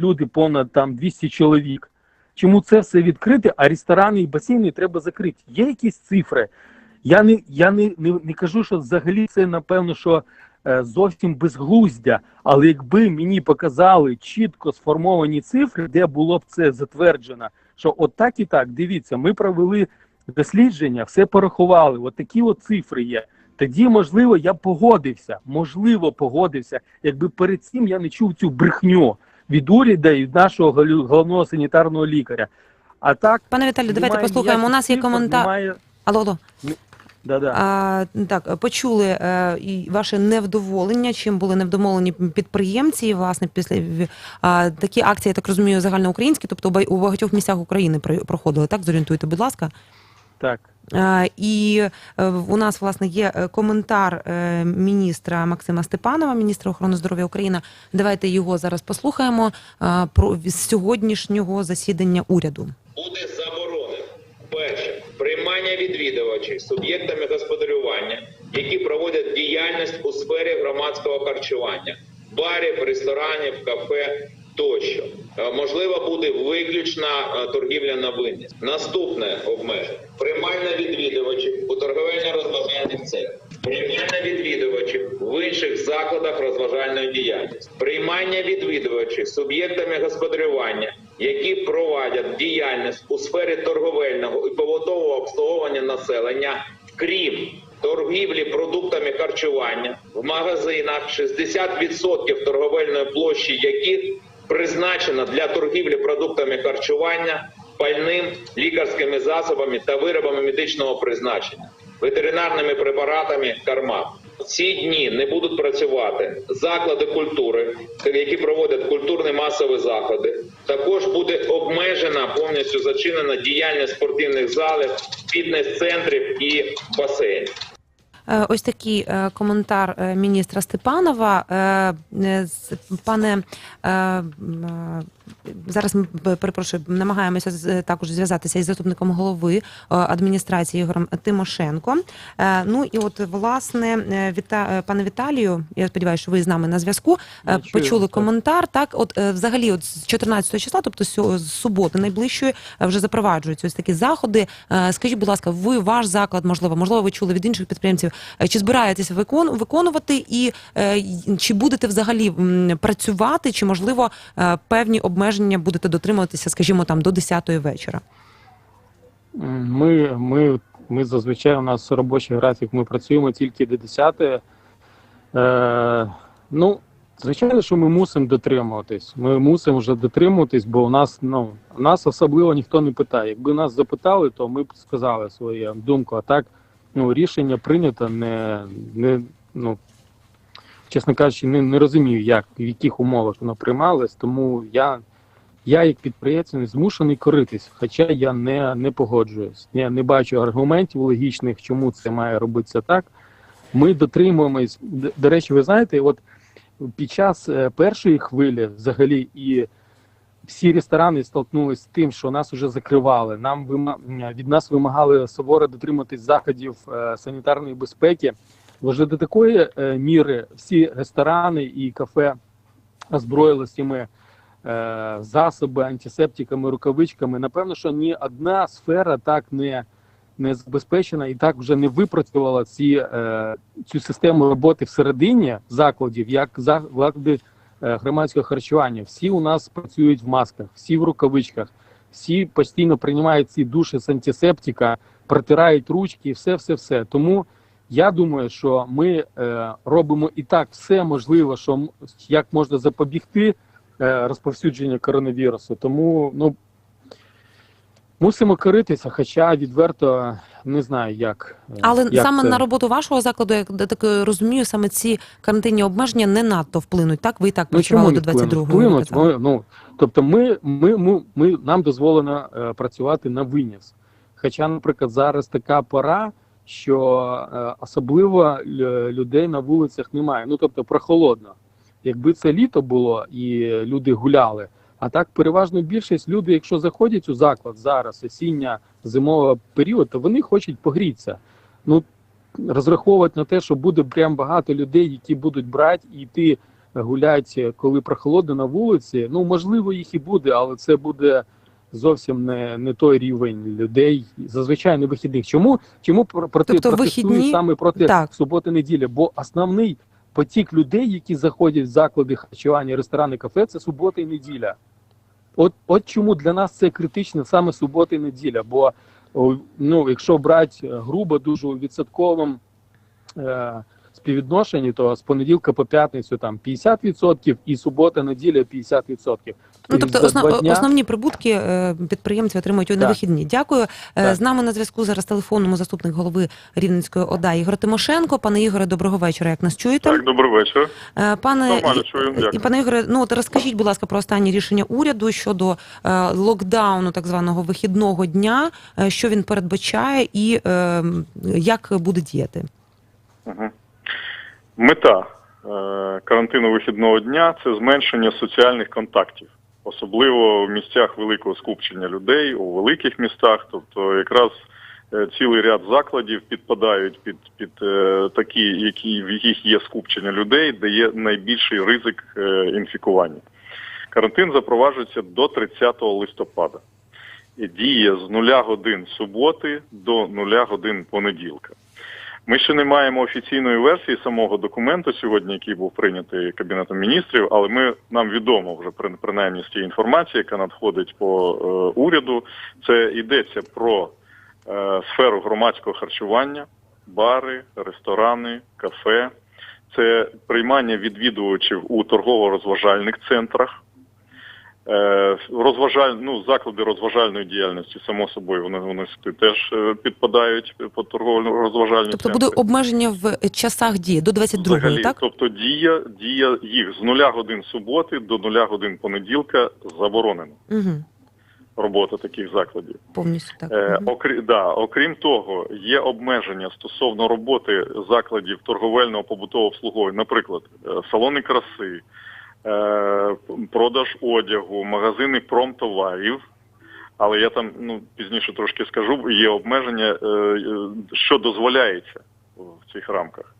люди понад там 200 чоловік. Чому це все відкрите, а ресторани і басейни треба закриті? Є якісь цифри? Я не, я не, не, не кажу, що взагалі це напевно, що е, зовсім безглуздя. Але якби мені показали чітко сформовані цифри, де було б це затверджено, що от так і так, дивіться, ми провели дослідження, все порахували, от такі от цифри є. Тоді, можливо, я погодився, можливо, погодився, якби перед цим я не чув цю брехню від уряду і від нашого головного санітарного лікаря. А так, Пане Віталію, давайте послухаємо. У нас є коментар. Немає... Алло, алло. Да-да. А, так, почули е, і ваше невдоволення, чим були невдоволені підприємці, і, власне, після а, такі акції, я так розумію, загальноукраїнські, тобто у багатьох місцях України проходили. Так, зорієнтуйте, будь ласка. Так. І е, у нас власне є е, коментар е, міністра Максима Степанова, міністра охорони здоров'я України. Давайте його зараз послухаємо про з сьогоднішнього засідання уряду. буде заборонено перше приймання відвідувачів суб'єктами господарювання, які проводять діяльність у сфері громадського харчування, барів, ресторанів, кафе тощо. Е, Можливо, буде виключна е, торгівля на виніс. Наступне обмеження приймання відвідувачів у торговельно-розважальних центрах. Приймання відвідувачів в інших закладах розважальної діяльності, приймання відвідувачів суб'єктами господарювання, які проводять діяльність у сфері торговельного і побутового обслуговування населення, крім торгівлі продуктами харчування в магазинах 60% торговельної площі яких призначено для торгівлі продуктами харчування, пальним, лікарськими засобами та виробами медичного призначення, ветеринарними препаратами кармат. Ці дні не будуть працювати заклади культури, які проводять культурні масові заходи. Також буде обмежена повністю зачинена діяльність спортивних залів, фітнес-центрів і басейнів. Е, Ось такий е, коментар е, міністра Степанова. Пане зараз ми перепрошую, намагаємося також зв'язатися із заступником голови адміністрації Ігорем Тимошенко. Е, Ну і от власне віта, пане Віталію, я сподіваюся, що ви з нами на зв'язку. Почули коментар. Так, от взагалі, от з 14 числа, тобто з суботи найближчої, вже запроваджуються ось такі заходи. Скажіть, будь ласка, ви ваш заклад, можливо, можливо, ви чули від інших підприємців, чи збираєтесь викон, виконувати, і е, чи будете взагалі працювати, чи можливо е, певні обмеження будете дотримуватися, скажімо, там до 10-ї вечора? Ми, ми, ми зазвичай у нас робочий графік, ми працюємо тільки до 10. Е, ну, звичайно, що ми мусимо дотримуватись. Ми мусимо вже дотримуватись, бо у нас, ну, нас особливо ніхто не питає. Якби нас запитали, то ми б сказали свою думку. А так, ну, рішення прийнято не, не ну, чесно кажучи, не, не розумію, як, в яких умовах воно приймалось, тому я я як підприємець не змушений коритись, хоча я не, не погоджуюсь. Я не бачу аргументів логічних, чому це має робитися так. Ми дотримуємось. До речі, ви знаєте, от під час е, першої хвилі взагалі і всі ресторани столкнулися з тим, що нас вже закривали. Нам від нас вимагали суворо дотриматись заходів е, санітарної безпеки. Вже до такої е, міри всі ресторани і кафе озброїлися цими е, засоби антисептиками, рукавичками. Напевно, що ні одна сфера так не, не забезпечена і так вже не випрацювала ці, цю систему роботи всередині закладів, як заклади громадського харчування. Всі у нас працюють в масках, всі в рукавичках, всі постійно приймають ці душі з антисептика, протирають ручки, все, все, все. Тому я думаю, що ми е, робимо і так все можливе, що як можна запобігти е, розповсюдження коронавірусу. Тому ну мусимо коритися, хоча відверто не знаю, як. е, Але як саме це. на роботу вашого закладу, як я так розумію, саме ці карантинні обмеження не надто вплинуть. Так, ви і так Ну працювали не до вплинуть? 22-го. Вплинуть, ми, ну, тобто ми, ми, ми, ми, нам дозволено е, працювати на виніс. Хоча, наприклад, зараз така пора, що е, особливо людей на вулицях немає. Ну тобто прохолодно. Якби це літо було і люди гуляли, а так переважно більшість люди, якщо заходять у заклад зараз, осіння зимова період, то вони хочуть погрітися. Ну розраховувати на те, що буде прям багато людей, які будуть брати і йти гулять, коли прохолодно на вулиці. Ну можливо, їх і буде, але це буде зовсім не, не той рівень людей. Зазвичай не вихідних. Чому чому проти Тобто вихідні- саме проти Так. суботи неділі? Бо основний потік людей, які заходять в заклади харчування, ресторани, кафе, це субота і неділя. От, от чому для нас це критично саме субота і неділя. Бо ну, якщо брати е, грубо дуже у відсотковому е, співвідношенні, то з понеділка по п'ятницю там 50% і субота, неділя 50%. Ну, тобто основ, дня- основні прибутки е, підприємці отримують у невихідні. Дякую. Е, Так. З нами на зв'язку зараз телефонному заступник голови Рівненської ОДА Ігор Тимошенко. Пане Ігоре, доброго вечора. Як нас чуєте? Так, добрий вечір. Е, Пане Нормально чую, і пане Ігоре, ну от розкажіть, будь ласка, про останнє рішення уряду щодо локдауну, так званого вихідного дня, що він передбачає і е, як буде діяти. Угу. Мета е, карантину вихідного дня це зменшення соціальних контактів, особливо в місцях великого скупчення людей, у великих містах. Тобто, якраз е, цілий ряд закладів підпадають під, під е, такі, які, в яких є скупчення людей, де є найбільший ризик інфікування. Карантин запроваджується до 30 листопада. І діє з нуля годин суботи до нуля годин понеділка. Ми ще не маємо офіційної версії самого документу сьогодні, який був прийнятий Кабінетом міністрів, але ми нам відомо вже принаймні з тієї інформації, яка надходить по е, уряду. Це йдеться про е, сферу громадського харчування, бари, ресторани, кафе. Це приймання відвідувачів у торгово-розважальних центрах. Е, Розважаль... ну, заклади розважальної діяльності, само собою, вони, вони теж е, підпадають під торгово-розважальні Тобто центри. буде обмеження в часах дії до 22-ї, Взагалі, так? тобто дія, дія їх з нуля годин суботи до нуля годин понеділка заборонена. Угу. Робота таких закладів. Повністю так. Е, окрі, да, окрім того, є обмеження стосовно роботи закладів торговельного побутового обслуговування, наприклад, е, салони краси, е, продаж одягу, магазини промтоварів. Але я там ну, пізніше трошки скажу, є обмеження, е, е, що дозволяється в цих рамках.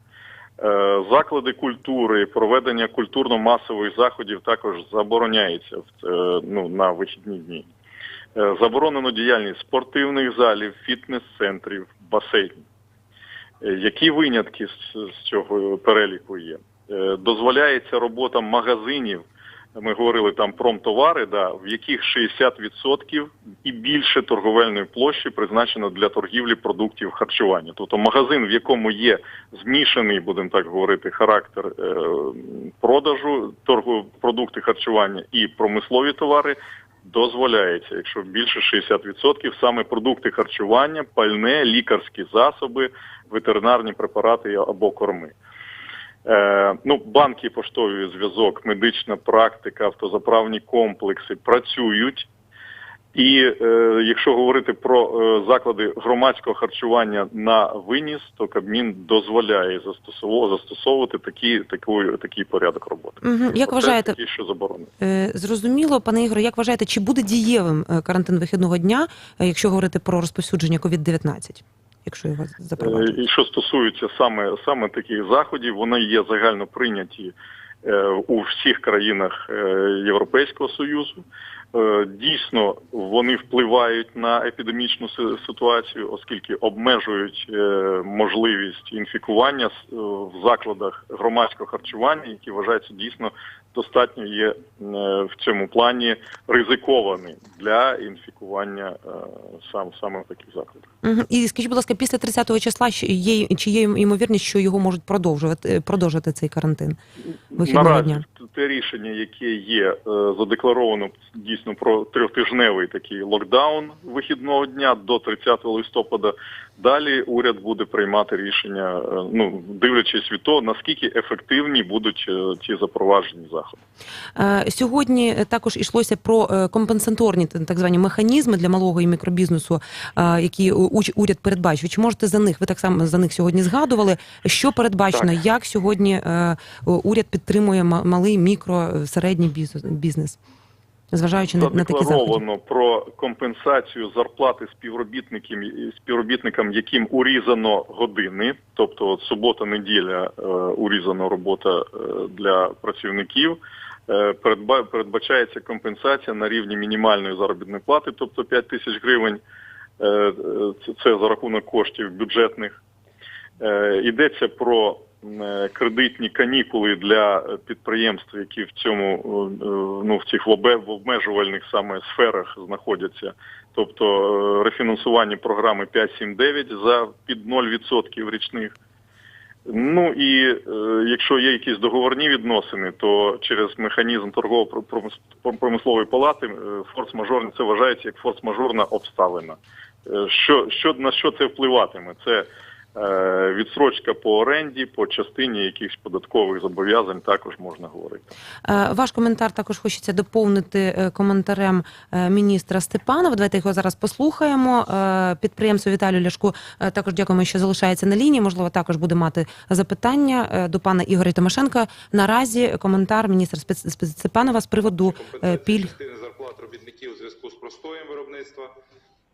Е, Заклади культури, проведення культурно-масових заходів також забороняється е, ну, на вихідні дні. Е, Заборонено діяльність спортивних залів, фітнес-центрів, басейнів. Е, Які винятки з цього переліку є? Е, Дозволяється робота магазинів, ми говорили там промтовари, да, в яких 60% і більше торговельної площі призначено для торгівлі продуктів харчування. Тобто магазин, в якому є змішаний, будемо так говорити, характер е, продажу, торгу, продукти харчування і промислові товари, дозволяється, якщо більше 60% саме продукти харчування, пальне, лікарські засоби, ветеринарні препарати або корми. Е, ну, банки, поштовий зв'язок, медична практика, автозаправні комплекси працюють. І е, якщо говорити про е, заклади громадського харчування на виніс, то Кабмін дозволяє застосовувати, застосовувати такі, таку, такий порядок роботи. Мгм. Як Оце вважаєте, такі, що заборонено. Е, Зрозуміло, пане Ігоре, як вважаєте, чи буде дієвим е, карантин вихідного дня, е, якщо говорити про розповсюдження COVID-19, якщо його запровадити? І що стосується саме, саме таких заходів, вони є загально прийняті е, у всіх країнах е, Європейського Союзу. Е, Дійсно, вони впливають на епідемічну ситуацію, оскільки обмежують е, можливість інфікування е, в закладах громадського харчування, які вважаються дійсно достатньо є в цьому плані ризиковані для інфікування сам саме в таких закладах. І скажіть, будь ласка, після 30-го числа є, чи є ймовірність, що його можуть продовжувати продовжити цей карантин вихідного Наразі дня? Те рішення, яке є е, задекларовано дійсно про трьохтижневий такий локдаун вихідного дня до 30 листопада. Далі уряд буде приймати рішення, е, ну дивлячись від того, наскільки ефективні будуть е, ці запроваджені заходи. Е, Сьогодні е, також йшлося про е, компенсаторні так звані механізми для малого і мікробізнесу, е, які уряд передбачив. Чи можете за них? Ви так само за них сьогодні згадували. Що передбачено? Як сьогодні е, уряд підтримує ма- малий, мікро, е, середній бізнес? Зважаючи на, на такі заходи? про компенсацію зарплати співробітникам, співробітникам, яким урізано години, тобто от субота, неділя е, урізано робота е, для працівників. Е, передбачається компенсація на рівні мінімальної заробітної плати, тобто 5 тисяч гривень. Е, це- за рахунок коштів бюджетних. Йдеться про кредитні канікули для е, підприємств, які в цьому е, е, ну в цих в обмежувальних саме сферах знаходяться, тобто е, рефінансування програми 5.7.9 за під 0% річних. Ну і е, якщо є якісь договорні відносини, то через механізм торгово-промислової палати е, форс-мажорне це вважається як форс-мажорна обставина. Е, Що, що на що це впливатиме? Це е, відсрочка по оренді, по частині якихось податкових зобов'язань також можна говорити. Е, Ваш коментар також хочеться доповнити е, коментарем е, міністра Степанова. Давайте його зараз послухаємо. Е, Підприємцю Віталію Ляшку е, також дякуємо, що залишається на лінії. Можливо, також буде мати запитання е, до пана Ігоря Тимошенка. Наразі коментар міністра Степанова з приводу е, пільг. зарплат робітників у зв'язку з простоєм виробництва.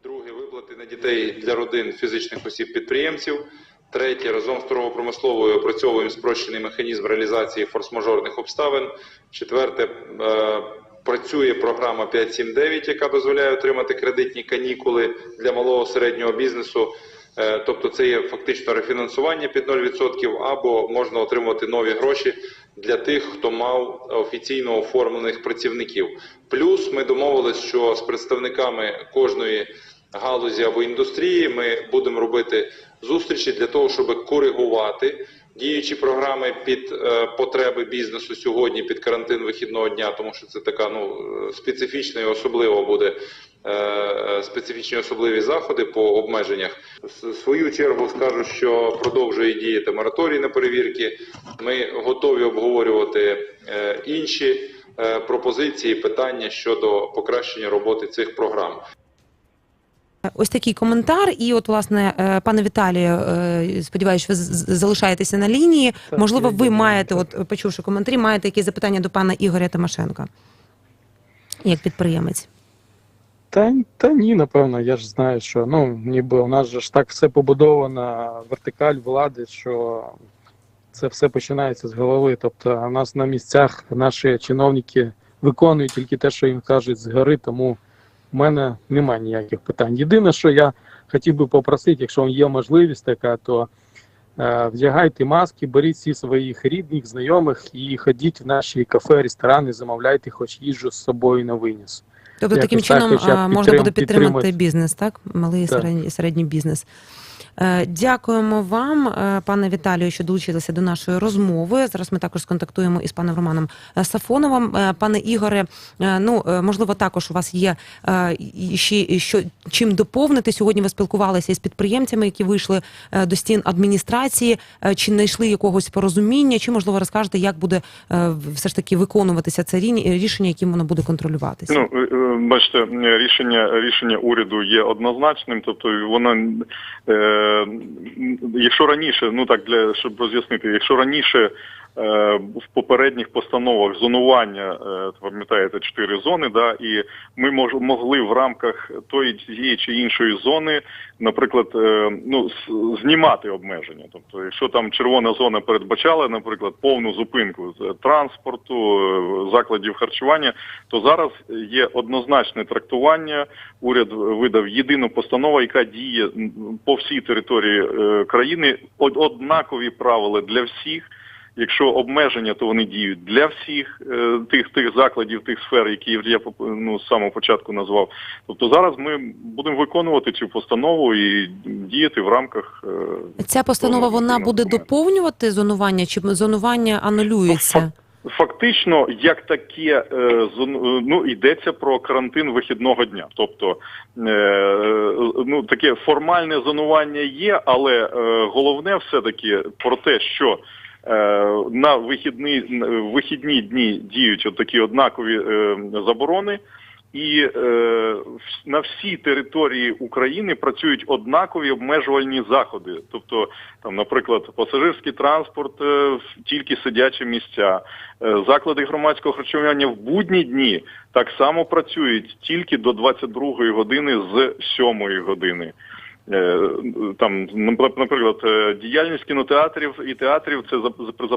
Друге виплати на дітей для родин фізичних осіб підприємців. Третє разом з торгово-промисловою опрацьовуємо спрощений механізм реалізації форс-мажорних обставин. Четверте е, працює програма 5.7.9, яка дозволяє отримати кредитні канікули для малого середнього бізнесу. Е, Тобто це є фактично рефінансування під 0% або можна отримувати нові гроші для тих, хто мав офіційно оформлених працівників. Плюс ми домовились, що з представниками кожної галузі або індустрії ми будемо робити зустрічі для того, щоб коригувати діючі програми під е, потреби бізнесу сьогодні, під карантин вихідного дня, тому що це така ну е, специфічна і особливо буде специфічні особливі заходи по обмеженнях. В свою чергу скажу, що продовжує діяти мораторій на перевірки. Ми готові обговорювати е, інші е, пропозиції, питання щодо покращення роботи цих програм. Ось такий коментар. І, от, власне, е, пане Віталію, е, сподіваюся, ви залишаєтеся на лінії. Так, Можливо, ви думаю, маєте, так. от почувши коментарі, маєте якісь запитання до пана Ігоря Тимошенка, як підприємець. Та, та ні, напевно, я ж знаю, що ну ніби у нас же ж так все побудовано, вертикаль влади, що це все починається з голови. Тобто, у нас на місцях наші чиновники виконують тільки те, що їм кажуть згори, тому в мене немає ніяких питань. Єдине, що я хотів би попросити, якщо є можливість така, то е, вдягайте маски, беріть всі своїх рідних, знайомих і ходіть в наші кафе, ресторани, замовляйте хоч їжу з собою на виніс. Тобто Якось таким чином можна буде підтримати підтримати. бізнес, так? Малий і середній бізнес. Е, Дякуємо вам, е, пане Віталію, що долучилися до нашої розмови. Зараз ми також сконтактуємо із паном Романом е, Сафоновим. Пане Ігоре, ну можливо, також у вас є ще що чим доповнити. Сьогодні ви спілкувалися із підприємцями, які вийшли до стін адміністрації. Чи знайшли якогось порозуміння? Чи можливо розкажете, як буде все ж таки виконуватися це рі- рішення, яким воно буде контролюватися? Ну, бачите, рішення рішення уряду є однозначним, тобто воно якщо раніше, ну так для щоб роз'яснити, якщо раніше е, в попередніх постановах зонування, е, пам'ятаєте, чотири зони, да, і ми мож, могли в рамках тої чи іншої зони, наприклад, е, ну знімати обмеження. Тобто, якщо там червона зона передбачала, наприклад, повну зупинку транспорту, е, закладів харчування, то зараз є однозначне трактування. Уряд видав єдину постанову, яка діє по всій території е, країни. Однакові правила для всіх. Якщо обмеження, то вони діють для всіх е, тих тих закладів, тих сфер, які я ну, з самого початку назвав. Тобто зараз ми будемо виконувати цю постанову і діяти в рамках е, Ця постанова вона буде доповнювати зонування, чи зонування анулюється? Фактично, як таке е, ну йдеться про карантин вихідного дня. Тобто, ну таке формальне зонування є, але головне все таки про те, що на вихідні, вихідні дні діють от такі однакові е, заборони. і е, на всій території України працюють однакові обмежувальні заходи. Тобто, там, наприклад, пасажирський транспорт, е, тільки сидячі місця, е, заклади громадського харчування в будні дні так само працюють тільки до 22 години з 7 години. Е, Там, наприклад, е, діяльність кінотеатрів і театрів це за- за- при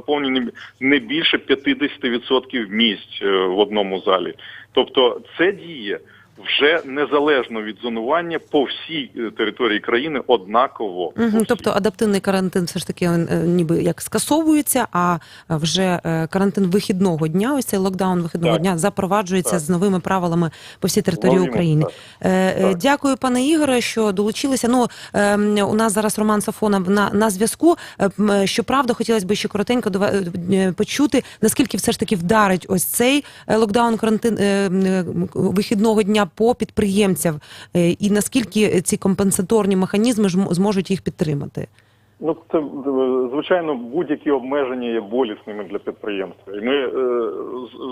не більше 50% місць е, в одному залі. Тобто це діє вже незалежно від зонування по всій е, території країни однаково. Угу, тобто адаптивний карантин все ж таки е, ніби як скасовується, а вже е, карантин вихідного дня, ось цей локдаун вихідного Так. дня запроваджується Так. з новими правилами по всій території Володимир, України. так. Так. Дякую, пане Ігоре, що долучилися. Ну е, у нас зараз Роман Сафонов на, на зв'язку. Е, Щоправда, хотілося б ще коротенько почути, наскільки все ж таки вдарить ось цей локдаун карантин вихідного дня по підприємцям, е, і наскільки ці компенсаторні механізми зможуть їх підтримати. Ну це е, звичайно будь-які обмеження є болісними для підприємства. І ми е,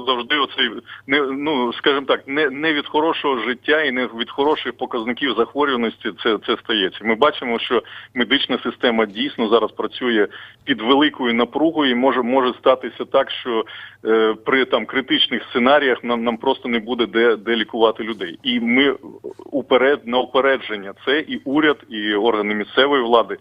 завжди оцей не ну скажімо так, не, не від хорошого життя і не від хороших показників захворюваності це, це стається. Ми бачимо, що медична система дійсно зараз працює під великою напругою, і може може статися так, що е, при там критичних сценаріях нам нам просто не буде де, де лікувати людей. І ми уперед на упередження це і уряд, і органи місцевої влади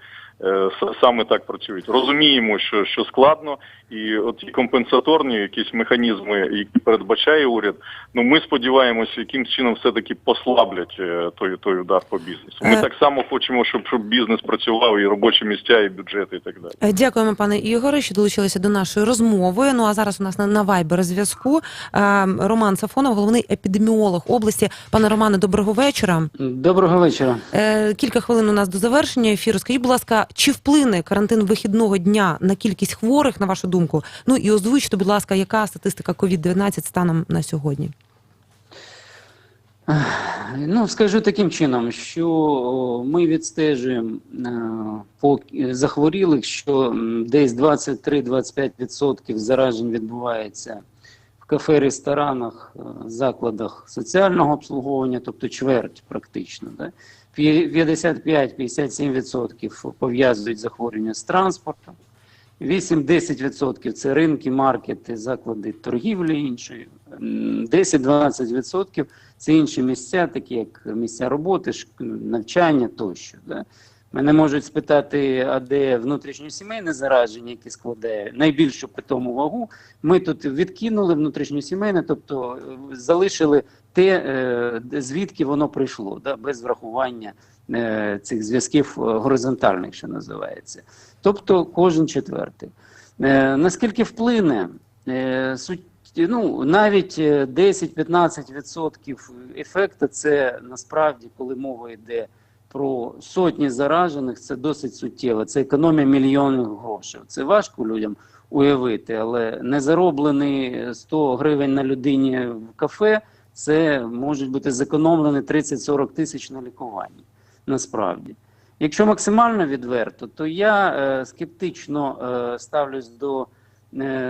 саме так працюють. Розуміємо, що, що складно, і от компенсаторні якісь механізми, які передбачає уряд. Ну ми сподіваємося, яким чином все таки послаблять е, той, той удар по бізнесу. Ми Е. так само хочемо, щоб, щоб бізнес працював, і робочі місця, і бюджети, і так далі. Е, Дякуємо, пане Ігоре, що долучилися до нашої розмови. Ну а зараз у нас на, на Viber зв'язку е, Роман Сафонов, головний епідеміолог області. Пане Романе, доброго вечора. Доброго вечора. Е, Кілька хвилин у нас до завершення ефіру. Скажіть, будь ласка, чи вплине карантин вихідного дня на кількість хворих, на вашу думку? Ну і озвучте, будь ласка, яка статистика COVID-19 станом на сьогодні? Ну, скажу таким чином, що ми відстежуємо е, по захворілих, що десь 23-25% заражень відбувається в кафе, ресторанах, е, закладах соціального обслуговування, тобто чверть практично. Да? П'є- 55-57% пов'язують захворювання з транспортом. 8-10% це ринки, маркети, заклади торгівлі іншої. М, 10-12% це інші місця, такі як місця роботи, навчання тощо. Да? Мене можуть спитати, а де внутрішньосімейне зараження, яке складає найбільшу питому вагу. Ми тут відкинули внутрішньосімейне, тобто е, залишили те, е, звідки воно прийшло, да? без врахування е, цих зв'язків горизонтальних, що називається. Тобто кожен четвертий. Наскільки вплине? Суть, ну, навіть е, 10-15% ефекту це насправді, коли мова йде про сотні заражених, це досить суттєво. Це економія мільйонів грошей. Це важко людям уявити, але не зароблені 100 гривень на людині в кафе, це можуть бути зекономлені 30-40 тисяч на лікуванні. Насправді. Якщо максимально відверто, то я е, скептично е, ставлюсь до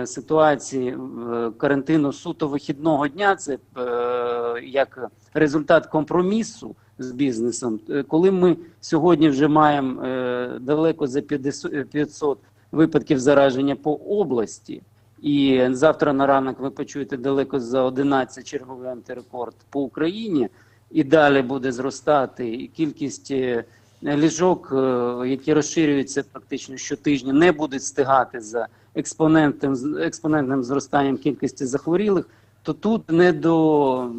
ситуації е, карантину суто вихідного дня. Це е, як результат компромісу з бізнесом. Е, Коли ми сьогодні вже маємо е, далеко за 50 500 випадків зараження по області, і завтра на ранок ви почуєте далеко за 11 черговий антирекорд по Україні, і далі буде зростати кількість. е, ліжок, е, які розширюються практично щотижня, не будуть стигати за експонентом, експонентним зростанням кількості захворілих, то тут не до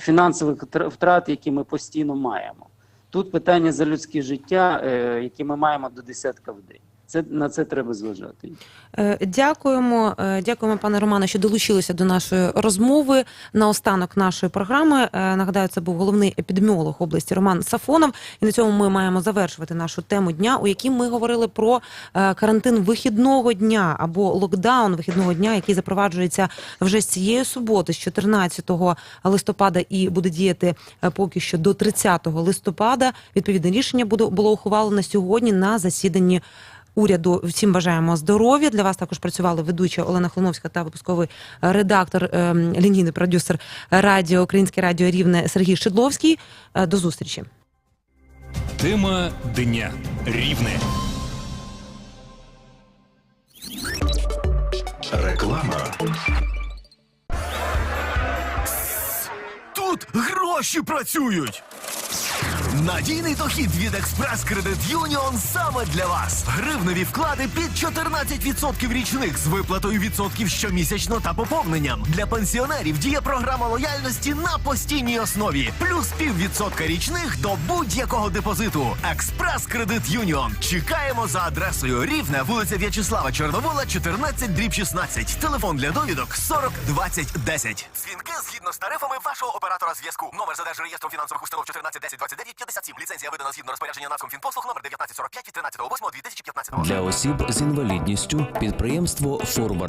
фінансових втр- втрат, які ми постійно маємо. Тут питання за людське життя, е, які ми маємо до десятка в день. Це на це треба зважати. Е, Дякуємо, Е, дякуємо, пане Романе, що долучилися до нашої розмови. На останок нашої програми е, нагадаю, це був головний епідеміолог області Роман Сафонов. І на цьому ми маємо завершувати нашу тему дня, у якій ми говорили про карантин вихідного дня або локдаун вихідного дня, який запроваджується вже з цієї суботи, з 14 листопада, і буде діяти поки що до 30 листопада. Відповідне рішення буде було ухвалено сьогодні на засіданні уряду. Всім бажаємо здоров'я. Для вас також працювали ведуча Олена Хлоновська та випусковий редактор, ем, лінійний продюсер радіо Українське Радіо Рівне Сергій Шедловський. Е, До зустрічі. Тема дня рівне. Реклама. Тут гроші працюють. Надійний дохід від Експрес Кредит Юніон саме для вас. Гривневі вклади під 14% річних з виплатою відсотків щомісячно та поповненням. Для пенсіонерів діє програма лояльності на постійній основі. Плюс піввідсотка річних до будь-якого депозиту. Експрес Кредит Юніон. Чекаємо за адресою Рівне, вулиця В'ячеслава Чорновола, 14 дріб 16. Телефон для довідок 40 20 10. Дзвінки згідно з тарифами вашого оператора зв'язку. Номер за держреєстром фінансових установ 14 10 29 57. Ліцензія видана згідно розпорядження Нацкомфінпослуг номер 1945 від 13 2015 Для осіб з інвалідністю підприємство Форвард